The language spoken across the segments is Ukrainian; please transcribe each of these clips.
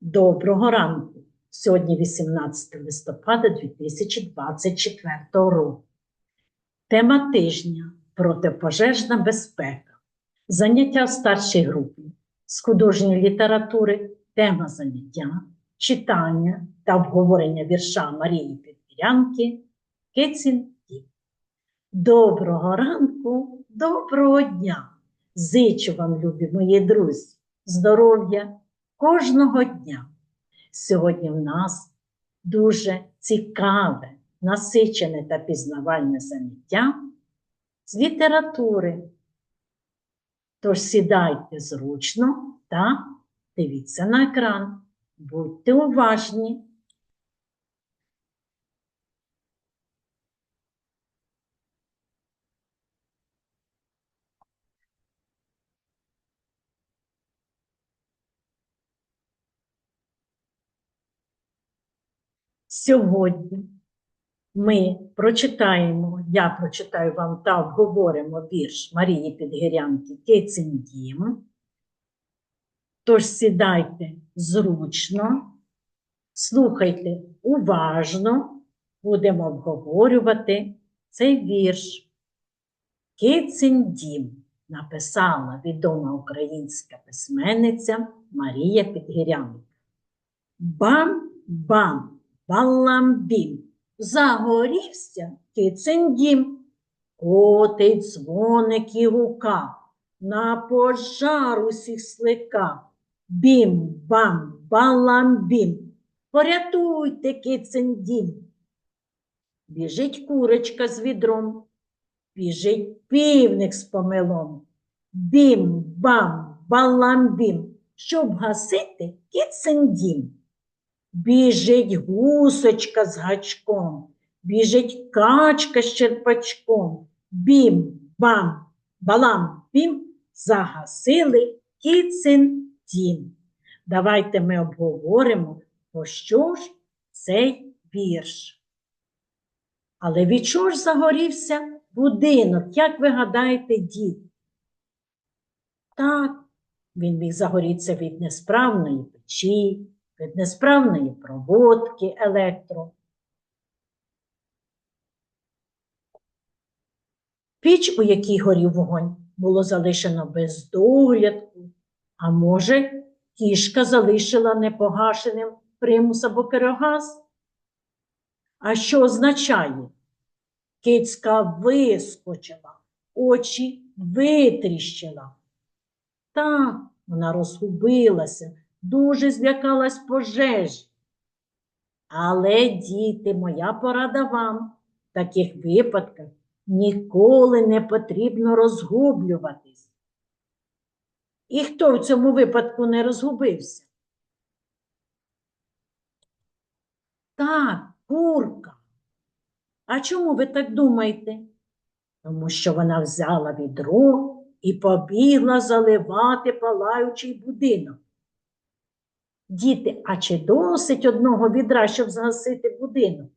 Доброго ранку! Сьогодні 18 листопада 2024 року. Тема тижня протипожежна безпека. Заняття в старшій групі з художньої літератури, тема заняття, читання та обговорення вірша Марії Підгірянки Кицін Доброго ранку, доброго дня! Зичу вам, любі мої друзі, здоров'я кожного дня. Сьогодні в нас дуже цікаве, насичене та пізнавальне заняття з літератури. Тож сідайте зручно та дивіться на екран. Будьте уважні. Сьогодні ми прочитаємо, я прочитаю вам та обговоримо вірш Марії Підгірянки Кицин Дім. Тож сідайте зручно, слухайте уважно, будемо обговорювати цей вірш. Кицин написала відома українська письменниця Марія Підгірянка. Бам-бам! Баламбім, загорівся кицин дім. Котить дзвоник і гука, на пожар усіх слика. Бім-бам, баламбім, порятуйте кицин дім. Біжить курочка з відром, біжить півник з помилом. Бім-бам, баламбім, щоб гасити кицин дім. Біжить гусочка з гачком, біжить качка з черпачком. Бім, бам, балам, бім, загасили кіцин дім. Давайте ми обговоримо, про що ж цей вірш. Але від чого ж загорівся будинок, як ви гадаєте, дід? Так, він міг загорітися від несправної печі від несправної проводки електро. Піч, у якій горів вогонь, було залишено без доглядку, а може, кішка залишила непогашеним примус або керогаз? А що означає? Кицька вискочила, очі витріщила. Так, вона розгубилася дуже злякалась пожежі. Але, діти, моя порада вам в таких випадках ніколи не потрібно розгублюватись. І хто в цьому випадку не розгубився? Так, курка. А чому ви так думаєте? Тому що вона взяла відро і побігла заливати палаючий будинок. Діти, а чи досить одного відра, щоб згасити будинок?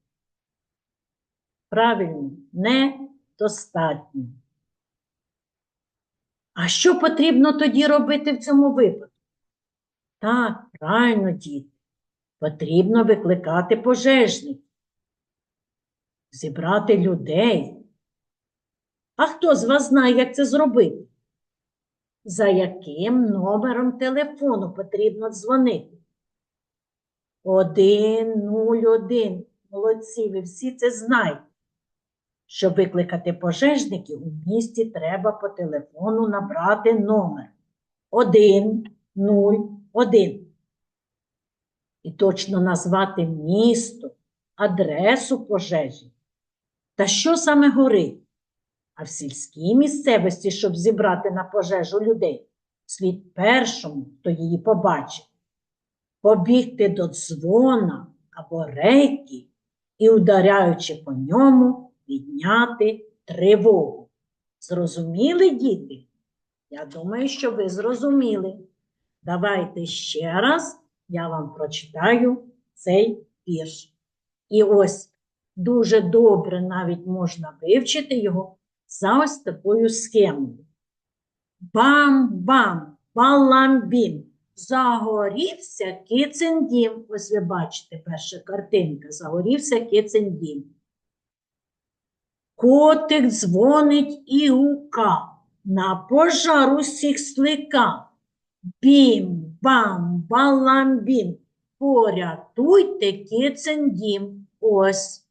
Правильно, недостатньо. А що потрібно тоді робити в цьому випадку? Так, правильно, діти, потрібно викликати пожежників, зібрати людей. А хто з вас знає, як це зробити? За яким номером телефону потрібно дзвонити? Один, нуль, один. Молодці, ви всі це знаєте. Щоб викликати пожежників, у місті треба по телефону набрати номер 1, 0, 1. І точно назвати місто, адресу пожежі. Та що саме горить? А в сільській місцевості, щоб зібрати на пожежу людей, слід першому, хто її побачить побігти до дзвона або рейки і, ударяючи по ньому, підняти тривогу. Зрозуміли, діти? Я думаю, що ви зрозуміли. Давайте ще раз я вам прочитаю цей вірш. І ось дуже добре навіть можна вивчити його за ось такою схемою. Бам-бам, баламбім Загорівся кицин дім. Ось ви бачите перша картинка. Загорівся кицин дім. Котик дзвонить і гука, на пожар усіх слика. Бім, бам, балам, бім. Порятуйте кицин дім. Ось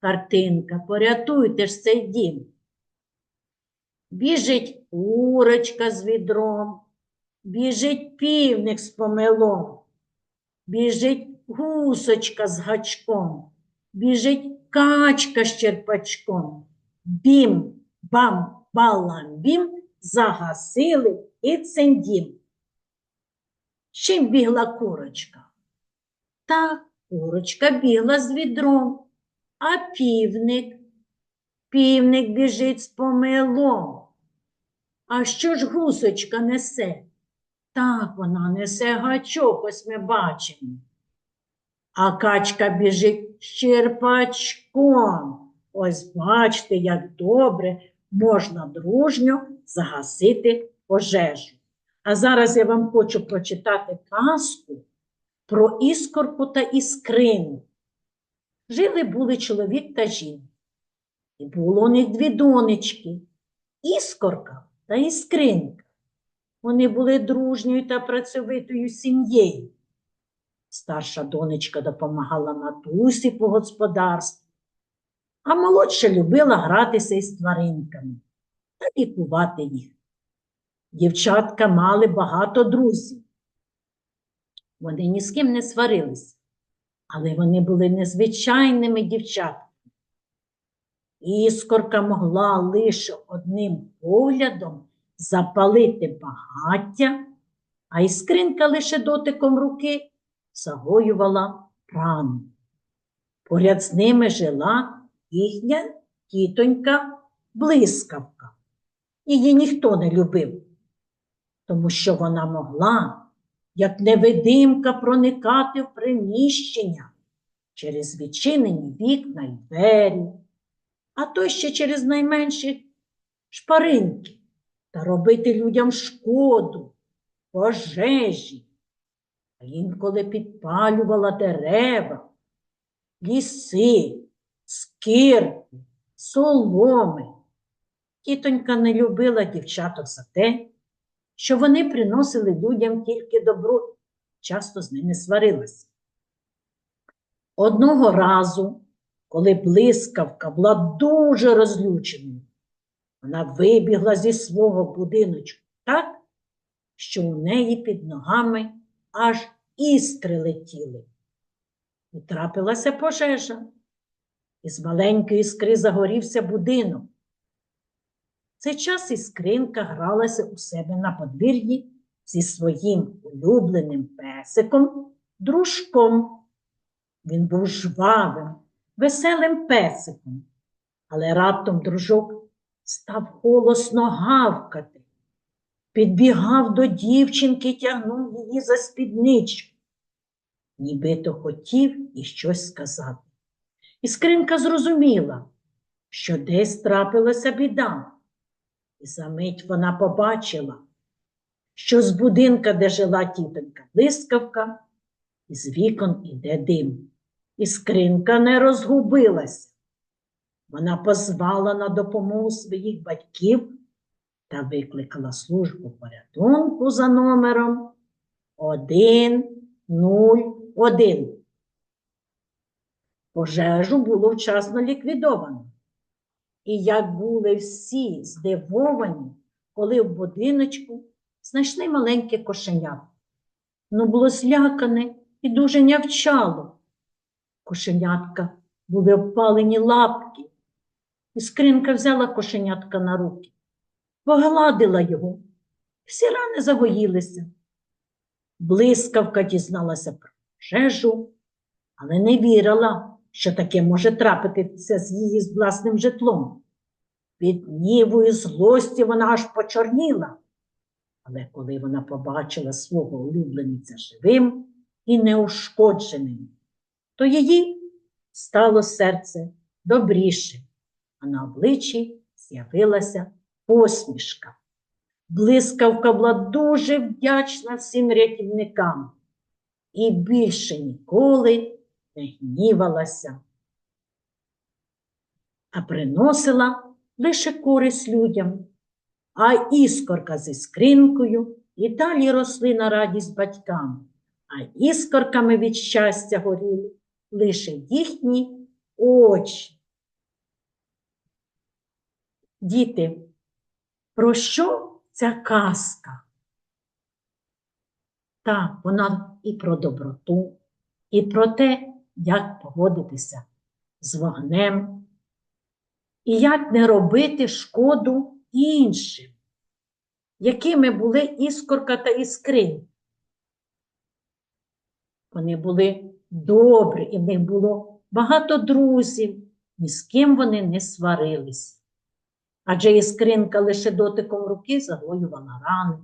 картинка. Порятуйте ж цей дім. Біжить курочка з відром, біжить півник з помелом, біжить гусочка з гачком, біжить качка з черпачком. Бім, бам, балам, бім, загасили і дім. З Чим бігла курочка? Так, курочка бігла з відром, а півник Півник біжить з помилом. А що ж гусочка несе? Так, вона несе гачок, ось ми бачимо. А качка біжить з черпачком. Ось бачите, як добре можна дружньо загасити пожежу. А зараз я вам хочу прочитати казку про іскорку та іскрину. Жили були чоловік та жінка. І було у них дві донечки Іскорка та Іскринка. Вони були дружньою та працьовитою сім'єю. Старша донечка допомагала матусі по господарству, а молодша любила гратися із тваринками та лікувати їх. Дівчатка мали багато друзів. Вони ні з ким не сварилися, але вони були незвичайними дівчатками. Іскорка могла лише одним поглядом запалити багаття, а іскринка лише дотиком руки загоювала рану. Поряд з ними жила їхня тітонька блискавка. Її ніхто не любив, тому що вона могла, як невидимка, проникати в приміщення через відчинені вікна й двері а то ще через найменші шпаринки та робити людям шкоду, пожежі, а інколи підпалювала дерева, ліси, скирки, соломи. Тітонька не любила дівчаток за те, що вони приносили людям тільки добро, часто з ними сварилася. Одного разу коли блискавка була дуже розлюченою. Вона вибігла зі свого будиночку так, що у неї під ногами аж іскри летіли. І трапилася пожежа. Із маленької іскри загорівся будинок. В цей час іскринка гралася у себе на подвір'ї зі своїм улюбленим песиком, дружком. Він був жвавим веселим песиком, але раптом дружок став голосно гавкати, підбігав до дівчинки, тягнув її за спідничку, нібито хотів і щось сказати. Іскринка зрозуміла, що десь трапилася біда, і за мить вона побачила, що з будинка, де жила тітонька блискавка, із вікон іде дим. Іскринка не розгубилась. Вона позвала на допомогу своїх батьків та викликала службу порятунку за номером 101. Пожежу було вчасно ліквідовано. І як були всі здивовані, коли в будиночку знайшли маленьке кошеня. Воно було злякане і дуже нявчало. Кошенятка були обпалені лапки. Іскринка взяла кошенятка на руки, погладила його, всі рани загоїлися. Блискавка дізналася про пожежу, але не вірила, що таке може трапитися з її власним житлом. Від гніву і злості вона аж почорніла. Але коли вона побачила свого улюбленця живим і неушкодженим, то її стало серце добріше, на обличчі з'явилася посмішка. Блискавка була дуже вдячна всім рятівникам і більше ніколи не гнівалася, а приносила лише користь людям. А іскорка з іскринкою і далі росли на радість батькам, а іскорками від щастя горіли лише їхні очі. Діти, про що ця казка? Так, вона і про доброту, і про те, як поводитися з вогнем, і як не робити шкоду іншим, якими були іскорка та іскрин. Вони були добрі, і в них було багато друзів, ні з ким вони не сварились. Адже іскринка лише дотиком руки загоювала рани,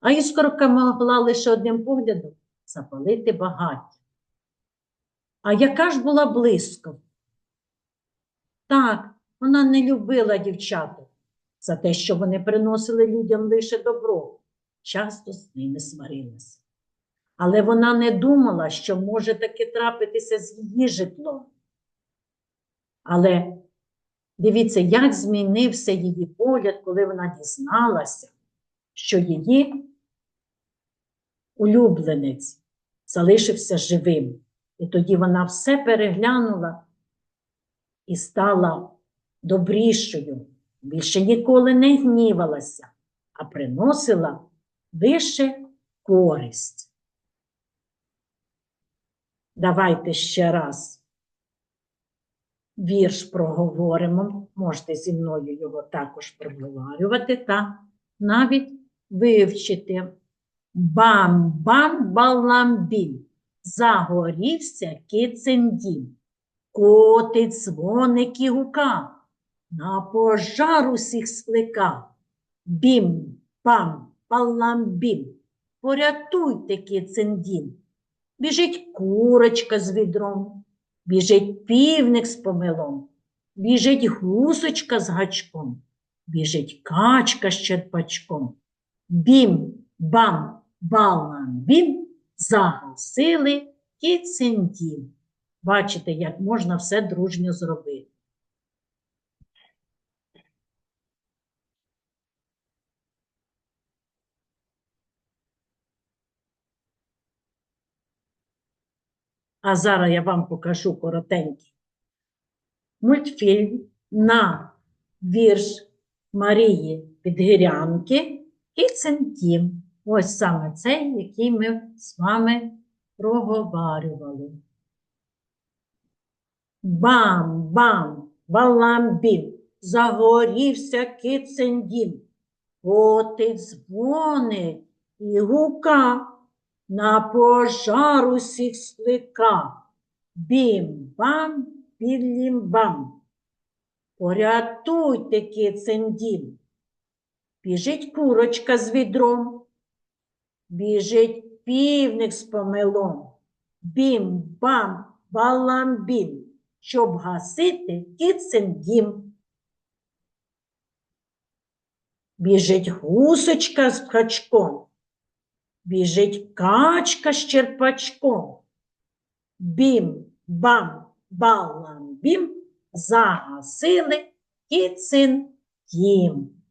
а іскорка могла лише одним поглядом запалити багаття. А яка ж була близько? Так, вона не любила дівчаток за те, що вони приносили людям лише добро, часто з ними сварилася. Але вона не думала, що може таки трапитися з її житлом. Але дивіться, як змінився її погляд, коли вона дізналася, що її улюбленець залишився живим. І тоді вона все переглянула і стала добрішою, більше ніколи не гнівалася, а приносила лише користь. Давайте ще раз вірш проговоримо, можете зі мною його також проговорювати та навіть вивчити. Бам-бам-баламбім, загорівся кицин дім, котить дзвоник і гука, на пожар усіх склика. Бім, пам, паламбім, порятуйте кицин дім. Біжить курочка з відром, біжить півник з помилом, біжить гусочка з гачком, біжить качка з черпачком. Бім, бам, балам, бім, загасили дім. Бачите, як можна все дружньо зробити. А зараз я вам покажу коротенький мультфільм на вірш Марії Підгірянки Кицин Тім. Ось саме цей, який ми з вами проговарювали. Бам-бам, баламбім, загорівся кицин дім. Котик дзвонить і гука на пожар усіх склика. Бім-бам, білім-бам. Порятуйте кицин дім. Біжить курочка з відром, біжить півник з помилом. Бім-бам, балам-бім, щоб гасити кицин дім. Біжить гусочка з качком, біжить качка з черпачком. Бім, бам, балам, бім, загасили кицин дім.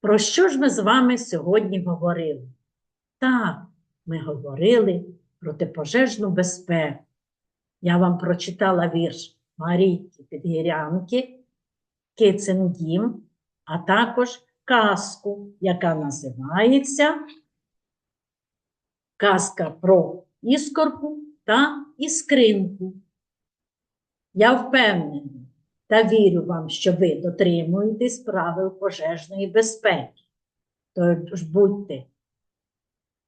Про що ж ми з вами сьогодні говорили? Так, ми говорили про пожежну безпеку. Я вам прочитала вірш Марійки Підгірянки, Кицин Дім, а також казку, яка називається Казка про іскорку та іскринку. Я впевнена та вірю вам, що ви дотримуєтесь правил пожежної безпеки. Тож будьте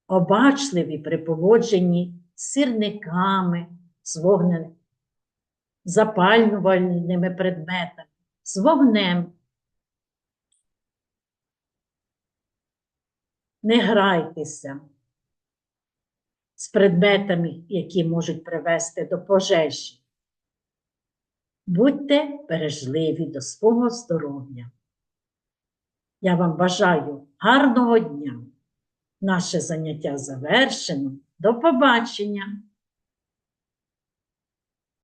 обачливі при поводженні з сірниками, з вогнем, запалювальними предметами, з вогнем. Не грайтеся з предметами, які можуть привести до пожежі. Будьте бережливі до свого здоров'я. Я вам бажаю гарного дня. Наше заняття завершено. До побачення!